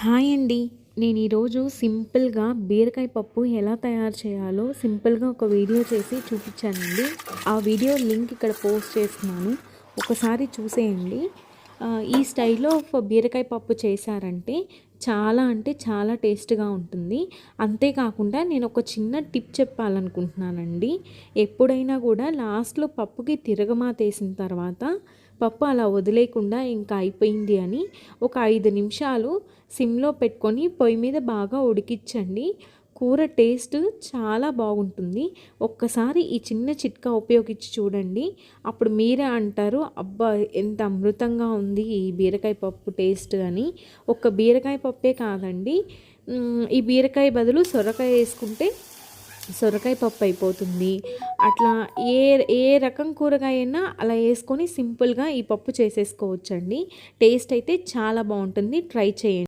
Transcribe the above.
Hi అండి. నేను ఈరోజు సింపుల్గా బీరకాయ పప్పు ఎలా తయారు చేయాలో సింపుల్గా ఒక వీడియో చేసి చూపించానండి. ఆ వీడియో లింక్ ఇక్కడ పోస్ట్ చేస్తున్నాను. ఒకసారి చూసేయండి. ఈ స్టైల్లో బీరకాయ పప్పు చేశారంటే చాలా అంటే చాలా టేస్ట్గా ఉంటుంది. అంతేకాకుండా నేను ఒక చిన్న టిప్ చెప్పాలనుకుంటున్నానండి. ఎప్పుడైనా కూడా లాస్ట్లో పప్పుకి తిరగమాతేసిన తర్వాత పప్పు అలా వదిలేకుండా ఇంకా అయిపోయింది అని ఒక ఐదు నిమిషాలు సిమ్లో పెట్టుకొని పొయ్యి మీద బాగా ఉడికించండి. కూర టేస్ట్ చాలా బాగుంటుంది. ఒక్కసారి ఈ చిన్న చిట్కా ఉపయోగించి చూడండి. అప్పుడు మీరే అంటారు అబ్బా ఎంత అమృతంగా ఉంది ఈ బీరకాయ పప్పు టేస్ట్ అని. ఒక్క బీరకాయ పప్పే కాదండి. ఈ బీరకాయ బదులు సొరకాయ వేసుకుంటే సొరకాయ పప్పు అయిపోతుంది. అట్లా ఏ ఏ రకం కూరగాయ అయినా అలా వేసుకొని సింపుల్గా ఈ పప్పు చేసేసుకోవచ్చండి. టేస్ట్ అయితే చాలా బాగుంటుంది. ట్రై చేయండి.